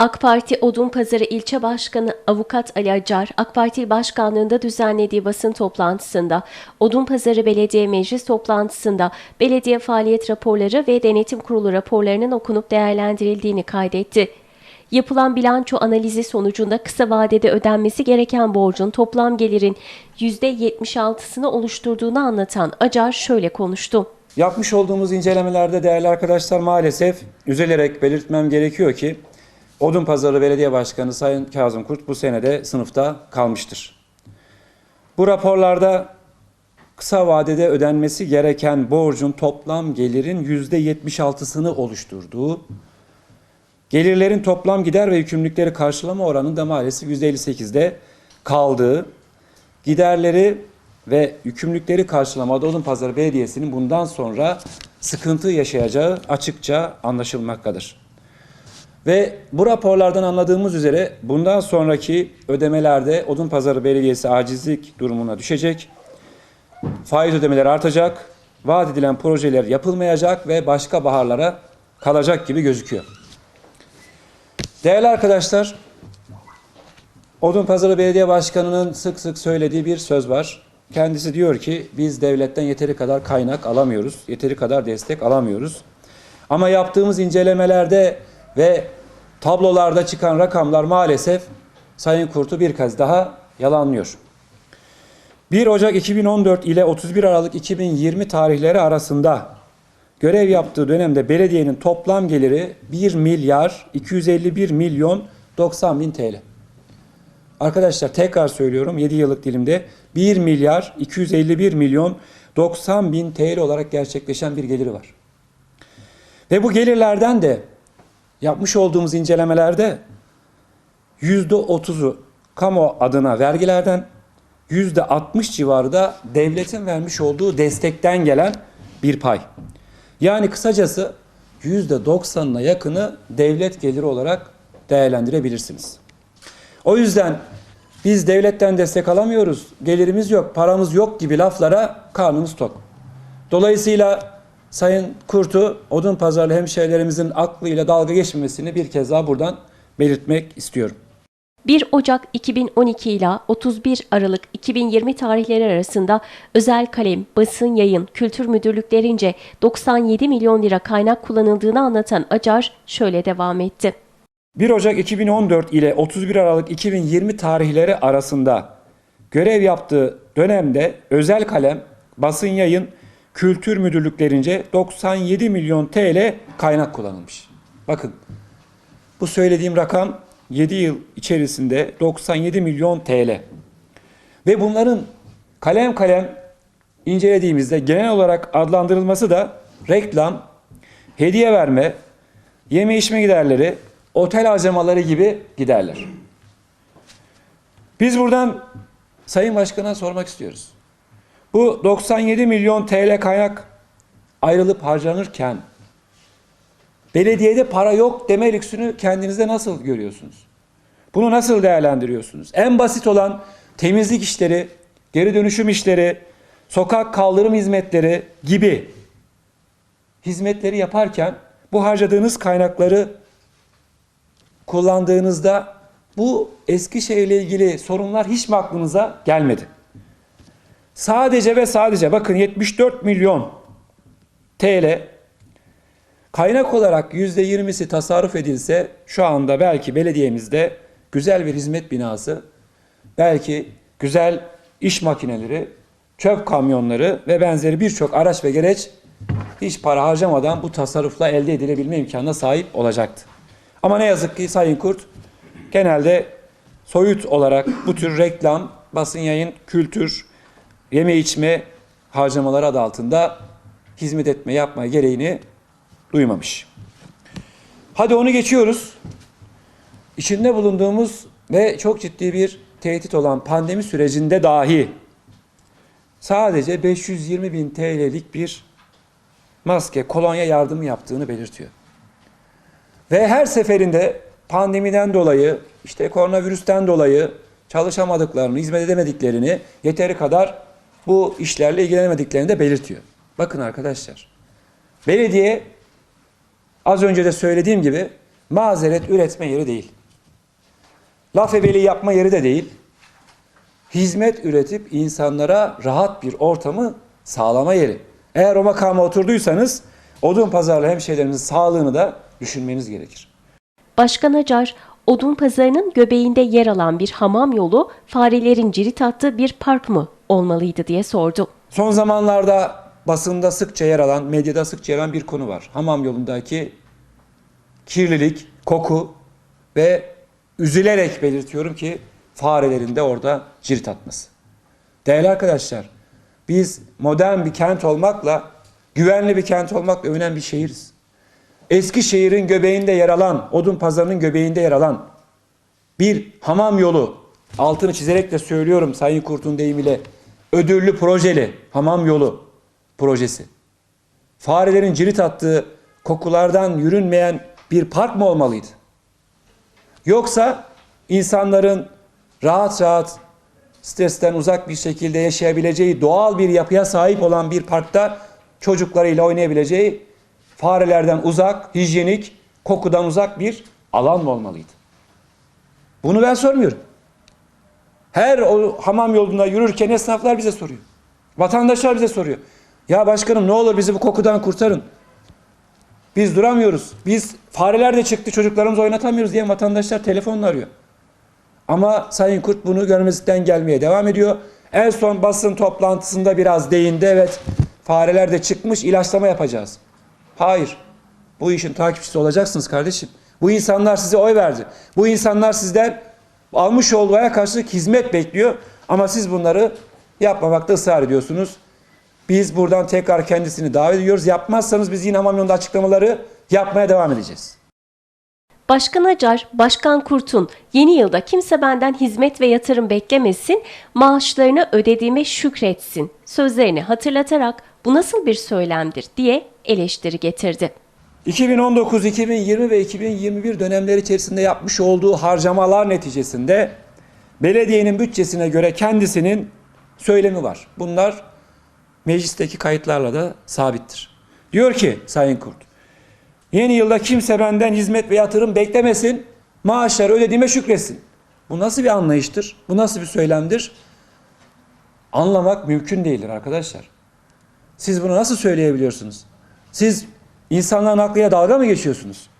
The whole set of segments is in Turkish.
AK Parti Odunpazarı İlçe Başkanı Avukat Ali Acar, AK Parti Başkanlığı'nda düzenlediği basın toplantısında, Odunpazarı Belediye Meclis toplantısında belediye faaliyet raporları ve denetim kurulu raporlarının okunup değerlendirildiğini kaydetti. Yapılan bilanço analizi sonucunda kısa vadede ödenmesi gereken borcun toplam gelirin %76'sını oluşturduğunu anlatan Acar şöyle konuştu. Yapmış olduğumuz incelemelerde değerli arkadaşlar maalesef üzülerek belirtmem gerekiyor ki Odunpazarı Belediye Başkanı Sayın Kazım Kurt bu senede sınıfta kalmıştır. Bu raporlarda kısa vadede ödenmesi gereken borcun toplam gelirin %76'sını oluşturduğu, gelirlerin toplam gider ve yükümlülükleri karşılama oranında maalesef %58'de kaldığı, giderleri ve yükümlülükleri karşılamada Odunpazarı Belediyesi'nin bundan sonra sıkıntı yaşayacağı açıkça anlaşılmaktadır. Ve bu raporlardan anladığımız üzere bundan sonraki ödemelerde Odunpazarı Belediyesi acizlik durumuna düşecek. Faiz ödemeleri artacak. Vaat edilen projeler yapılmayacak ve başka baharlara kalacak gibi gözüküyor. Değerli arkadaşlar, Odunpazarı Belediye Başkanı'nın sık sık söylediği bir söz var. Kendisi diyor ki biz devletten yeteri kadar kaynak alamıyoruz, yeteri kadar destek alamıyoruz. Ama yaptığımız incelemelerde ve tablolarda çıkan rakamlar maalesef Sayın Kurt'u bir kez daha yalanlıyor. 1 Ocak 2014 ile 31 Aralık 2020 tarihleri arasında görev yaptığı dönemde belediyenin toplam geliri 1 milyar 251 milyon 90 bin TL. Arkadaşlar tekrar söylüyorum 7 yıllık dilimde 1 milyar 251 milyon 90 bin TL olarak gerçekleşen bir geliri var. Ve bu gelirlerden de yapmış olduğumuz incelemelerde yüzde otuzu kamu adına vergilerden, yüzde 60 civarı da devletin vermiş olduğu destekten gelen bir pay. Yani kısacası yüzde 90'ına yakını devlet geliri olarak değerlendirebilirsiniz. O yüzden biz devletten destek alamıyoruz, gelirimiz yok, paramız yok gibi laflara karnımız tok. Dolayısıyla Sayın Kurt'u odun pazarlı hemşehrilerimizin aklıyla dalga geçmemesini bir kez daha buradan belirtmek istiyorum. 1 Ocak 2012 ile 31 Aralık 2020 tarihleri arasında özel kalem, basın yayın, kültür müdürlüklerince 97 milyon lira kaynak kullanıldığını anlatan Acar şöyle devam etti. 1 Ocak 2014 ile 31 Aralık 2020 tarihleri arasında görev yaptığı dönemde özel kalem, basın yayın, kültür müdürlüklerince 97 milyon TL kaynak kullanılmış. Bakın bu söylediğim rakam 7 yıl içerisinde 97 milyon TL. Ve bunların kalem kalem incelediğimizde genel olarak adlandırılması da reklam, hediye verme, yeme içme giderleri, otel harcamaları gibi giderler. Biz buradan Sayın Başkan'a sormak istiyoruz. Bu 97 milyon TL kaynak ayrılıp harcanırken belediyede para yok deme lüksünü kendinizde nasıl görüyorsunuz? Bunu nasıl değerlendiriyorsunuz? En basit olan temizlik işleri, geri dönüşüm işleri, sokak kaldırım hizmetleri gibi hizmetleri yaparken bu harcadığınız kaynakları kullandığınızda bu Eskişehir ile ilgili sorunlar hiç mi aklınıza gelmedi? Sadece ve sadece bakın 74 milyon TL kaynak olarak %20'si tasarruf edilse şu anda belki belediyemizde güzel bir hizmet binası, belki güzel iş makineleri, çöp kamyonları ve benzeri birçok araç ve gereç hiç para harcamadan bu tasarrufla elde edilebilme imkanına sahip olacaktı. Ama ne yazık ki Sayın Kurt genelde soyut olarak bu tür reklam, basın yayın, kültür, yeme içme harcamaları adı altında hizmet etme yapma gereğini duymamış. Hadi onu geçiyoruz. İçinde bulunduğumuz ve çok ciddi bir tehdit olan pandemi sürecinde dahi sadece 520 bin TL'lik bir maske, kolonya yardımı yaptığını belirtiyor. Ve her seferinde pandemiden dolayı, işte koronavirüsten dolayı çalışamadıklarını, hizmet edemediklerini, yeteri kadar bu işlerle ilgilenemediklerini de belirtiyor. Bakın arkadaşlar, belediye az önce de söylediğim gibi mazeret üretme yeri değil. Laf ebeliği yapma yeri de değil. Hizmet üretip insanlara rahat bir ortamı sağlama yeri. Eğer o makama oturduysanız odun pazarlı hemşehrilerimizin sağlığını da düşünmeniz gerekir. Başkan Acar, Odun Pazarı'nın göbeğinde yer alan bir hamam yolu farelerin cirit attığı bir park mı olmalıydı diye sordu. Son zamanlarda basında sıkça yer alan, medyada sıkça yer alan bir konu var. Hamam yolundaki kirlilik, koku ve üzülerek belirtiyorum ki farelerin de orada cirit atması. Değerli arkadaşlar, biz modern bir kent olmakla, güvenli bir kent olmakla övünen bir şehiriz. Eskişehir'in göbeğinde yer alan, Odun Pazarı'nın göbeğinde yer alan bir hamam yolu, altını çizerek de söylüyorum Sayın Kurt'un deyimiyle, ödüllü projeli hamam yolu projesi. Farelerin cirit attığı kokulardan yürünmeyen bir park mı olmalıydı? Yoksa insanların rahat rahat stresten uzak bir şekilde yaşayabileceği doğal bir yapıya sahip olan bir parkta çocuklarıyla oynayabileceği farelerden uzak, hijyenik, kokudan uzak bir alan mı olmalıydı? Bunu ben sormuyorum. Her o hamam yolunda yürürken esnaflar bize soruyor. Vatandaşlar bize soruyor. Ya başkanım ne olur bizi bu kokudan kurtarın. Biz duramıyoruz. Biz fareler de çıktı çocuklarımızı oynatamıyoruz diye vatandaşlar telefonla arıyor. Ama Sayın Kurt bunu görmezlikten gelmeye devam ediyor. En son basın toplantısında biraz değindi. Evet fareler de çıkmış ilaçlama yapacağız. Hayır. Bu işin takipçisi olacaksınız kardeşim. Bu insanlar size oy verdi. Bu insanlar sizden almış olduğu karşılık hizmet bekliyor. Ama siz bunları yapmamakta ısrar ediyorsunuz. Biz buradan tekrar kendisini davet ediyoruz. Yapmazsanız biz yine hamam yolunda açıklamaları yapmaya devam edeceğiz. Başkan Acar, Başkan Kurt'un yeni yılda kimse benden hizmet ve yatırım beklemesin, maaşlarını ödediğime şükretsin sözlerini hatırlatarak bu nasıl bir söylemdir diye eleştiri getirdi. 2019, 2020 ve 2021 dönemleri içerisinde yapmış olduğu harcamalar neticesinde belediyenin bütçesine göre kendisinin söylemi var. Bunlar meclisteki kayıtlarla da sabittir. Diyor ki Sayın Kurt, yeni yılda kimse benden hizmet ve yatırım beklemesin, maaşları ödediğime şükretsin. Bu nasıl bir anlayıştır? Bu nasıl bir söylemdir? Anlamak mümkün değildir arkadaşlar. Siz bunu nasıl söyleyebiliyorsunuz? Siz insanların aklıyla dalga mı geçiyorsunuz?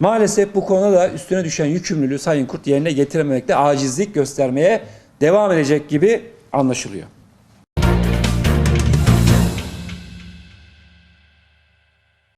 Maalesef bu konuda da üstüne düşen yükümlülüğü Sayın Kurt yerine getirememekte acizlik göstermeye devam edecek gibi anlaşılıyor.